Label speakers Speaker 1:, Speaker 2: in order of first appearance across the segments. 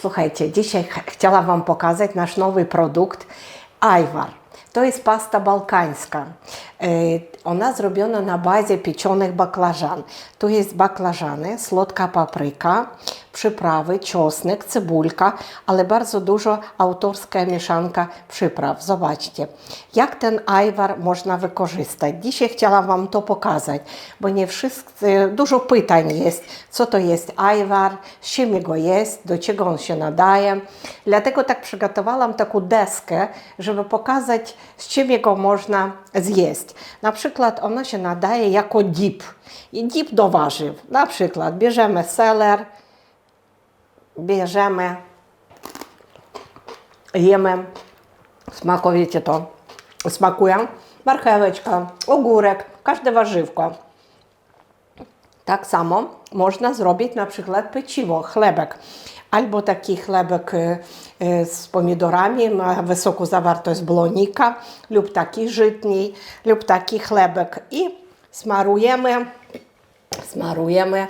Speaker 1: Słuchajcie, dzisiaj ch- chciałam Wam pokazać nasz nowy produkt Ajwar. To jest pasta bałkańska. E, Ona zrobiona na bazie pieczonych baklażan. Tu jest baklażany, słodka papryka, przyprawy, czosnek, cebulka, ale bardzo dużo autorska mieszanka przypraw. Zobaczcie, jak ten ajwar można wykorzystać. Dzisiaj chciałam Wam to pokazać, bo nie wszyscy, dużo pytań jest, co to jest ajwar, z czym go jest, do czego on się nadaje. Dlatego tak przygotowałam taką deskę, żeby pokazać, z czym jego można zjeść. Na przykład ona się nadaje jako dip. I dip do warzyw. Na przykład bierzemy seler, bierzemy, jemy, smakowicie to, smakuje, marcheweczka, ogórek, każde warzywko. Tak samo można zrobić na przykład peciwo, chlebek. Albo taki chlebek y, y, z pomidorami, ma wysoką zawartość błonika, lub taki żytni, lub taki chlebek. I smarujemy, smarujemy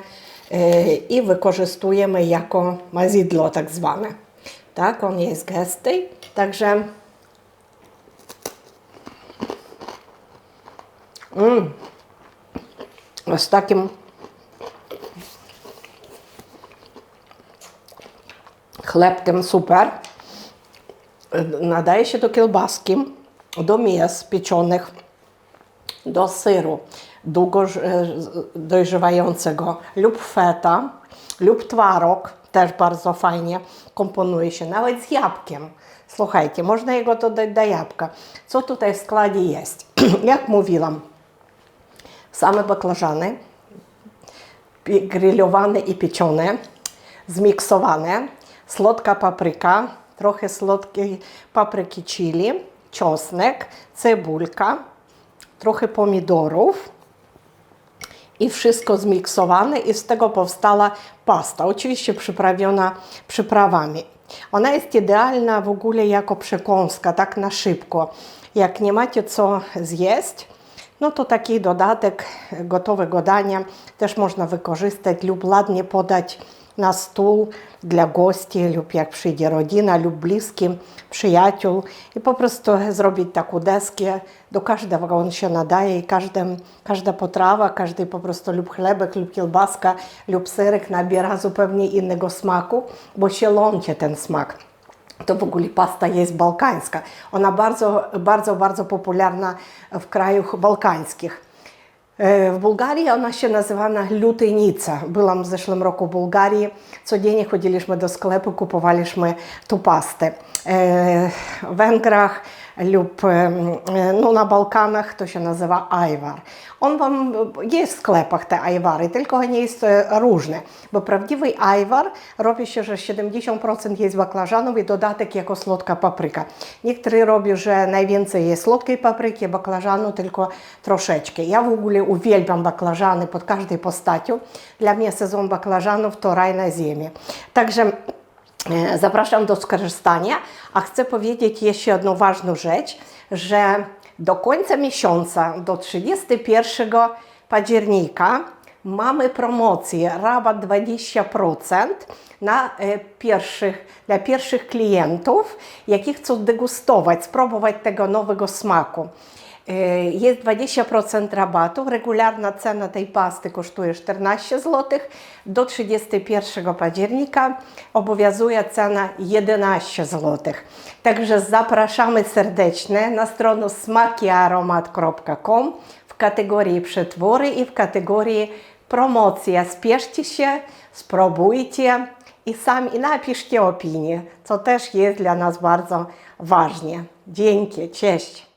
Speaker 1: y, i wykorzystujemy jako mazidło tak zwane. Tak, on jest gęsty, także mm, z takim chlebkiem super. Nadaje się do kiełbaski, do mięs pieczonych, do syru długo e, dojrzewającego lub feta, lub twaróg, też bardzo fajnie komponuje się, nawet z jabłkiem. Słuchajcie, można jego dodać do jabłka. Co tutaj w składzie jest? Jak mówiłam, same baklażany, grillowane i pieczone, zmiksowane, słodka papryka, trochę słodkiej papryki chili, czosnek, cebulka, trochę pomidorów i wszystko zmiksowane i z tego powstała pasta, oczywiście przyprawiona przyprawami. Ona jest idealna w ogóle jako przekąska, tak na szybko. Jak nie macie co zjeść, no to taki dodatek gotowego dania też można wykorzystać lub ładnie podać na stół dla gości lub jak przyjdzie rodzina lub bliskim, przyjaciół i po prostu zrobić taką deskę. Do każdego on się nadaje i każdym, każda potrawa, każdy po prostu lub chlebek, lub kiełbaska, lub serek nabiera zupełnie innego smaku, bo się łączy ten smak. To w ogóle pasta jest bałkańska. Ona bardzo, bardzo, bardzo popularna w krajach bałkańskich. E. E, e, jest w sklepach te ajwary, tylko nie jest e, różne, bo prawdziwy ajwar robi się, że 70% jest baklażanów i dodatek jako słodka papryka. Niektórzy robią, że najwięcej jest słodkiej papryki, baklażanu tylko troszeczkę. Ja w ogóle uwielbiam baklażany pod każdej postacią. Dla mnie sezon baklażanów to raj na ziemi. Także E, Zapraszam do skorzystania, a chcę powiedzieć jeszcze jedną ważną rzecz, że do końca miesiąca, do 31 października mamy promocję, rabat 20% na e, pierwszych, dla pierwszych klientów, jakich chcą degustować, spróbować tego nowego smaku. E, Jest 20% rabatu. Regularna cena tej pasty kosztuje 14 zł. Do 31 października obowiązuje cena 11 zł. Także zapraszamy serdecznie na stronę smakiearomat.com w kategorii przetwory i w kategorii promocja. Spieszcie się, spróbujcie i sami napiszcie opinię, co też jest dla nas bardzo ważne. Dzięki, cześć.